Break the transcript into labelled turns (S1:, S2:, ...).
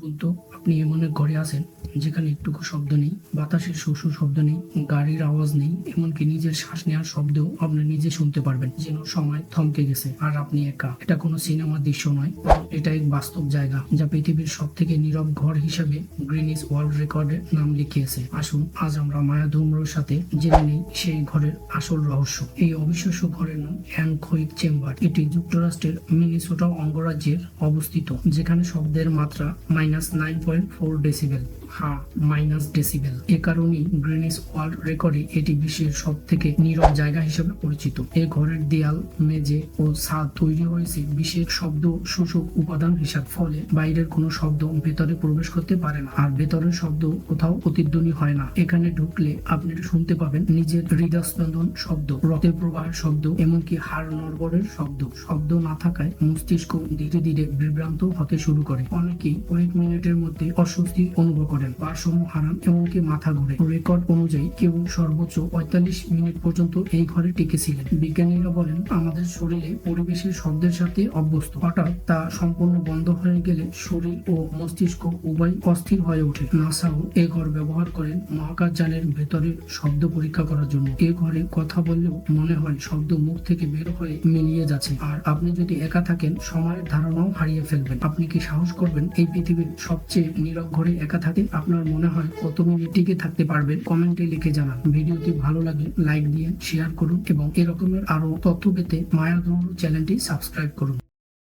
S1: ভাবুন তো আপনি এমন এক ঘরে আছেন, যেখানে একটুকু শব্দ নেই, বাতাসের শস্য শব্দ নেই, গাড়ির আওয়াজ নেই, এমনকি নিজের শ্বাস নেওয়ার শব্দও আপনি নিজে শুনতে পারবেন। যেন সময় থমকে গেছে, আর আপনি একা, এটা কোনো সিনেমার দৃশ্য নয়। এটা এক বাস্তব জায়গা যা পৃথিবীর সব থেকে নীরব ঘর হিসাবে গ্রিনিস ওয়ার্ল্ড রেকর্ডে নাম লিখিয়েছে। আসুন, আজ আমরা মায়া ধুমরোর সাথে জেনে নেই সেই ঘরের আসল রহস্য। এই অবিশ্বাস্য ঘরের নাম হ্যানকোইক চেম্বার। এটি যুক্তরাষ্ট্রের মিনিসোটা অঙ্গরাজ্যের অবস্থিত, যেখানে শব্দের মাত্রা minus nine point four decibel. হা মাইনাস ডেসিবেল। এ কারণেই গ্রিনিস ওয়ার্ল্ড রেকর্ডে এটি বিশ্বের সব থেকে নীরব জায়গা হিসেবে পরিচিত। এই ঘরের দেয়াল, মেঝে ও ছাদ তৈরি হয়েছে বিশেষ শব্দ শোষক উপাদান হিসাব ফলে বাইরের কোনো শব্দ ভেতরে প্রবেশ করতে পারে না। আর ভেতরের শব্দ কোথাও প্রতিধ্বনি হয় না। এখানে ঢুকলে আপনি শুনতে পাবেন নিজের হৃদস্পন্দন শব্দ, রক্তের প্রবাহের শব্দ, এমনকি হাড় নড়বড়ের শব্দ। শব্দ না থাকায় মস্তিষ্ক ধীরে ধীরে বিভ্রান্ত হতে শুরু করে। অনেকেই কয়েক মিনিটের মধ্যে অস্বস্তি অনুভব করেন। ভারসাম্য হারান, এমনকি মাথা ঘুরে। রেকর্ড অনুযায়ী কেউ সর্বোচ্চ পঁয়তাল্লিশ মিনিট পর্যন্ত এই ঘরে টিকেছিলেন বিজ্ঞানীরা বলেন, আমাদের শরীরে পরিবেশের শব্দের সাথে অভ্যস্ত। হঠাৎ তা সম্পূর্ণ বন্ধ হয়ে গেলে শরীর ও মস্তিষ্ক উভয় অস্থির হয়ে ওঠে। নাসাও এ ঘর ব্যবহার করেন মহাকাশ যানের ভেতরের শব্দ পরীক্ষা করার জন্য। এ ঘরে কথা বললেও মনে হয় শব্দ মুখ থেকে বের হয়ে মিলিয়ে যাচ্ছে। আর আপনি যদি একা থাকেন, সময়ের ধারণাও হারিয়ে ফেলবেন। আপনি কি সাহস করবেন এই পৃথিবীর সবচেয়ে নীরব ঘরে একা থাকে আপনার মনে হয় কত মিনিট টিকে থাকতে পারবেন? কমেন্টে লিখে জানান। ভিডিওটি ভালো লাগে লাইক দিয়ে শেয়ার করুন এবং এরকমের আরও তথ্য পেতে মায়া চ্যানেলটি সাবস্ক্রাইব করুন।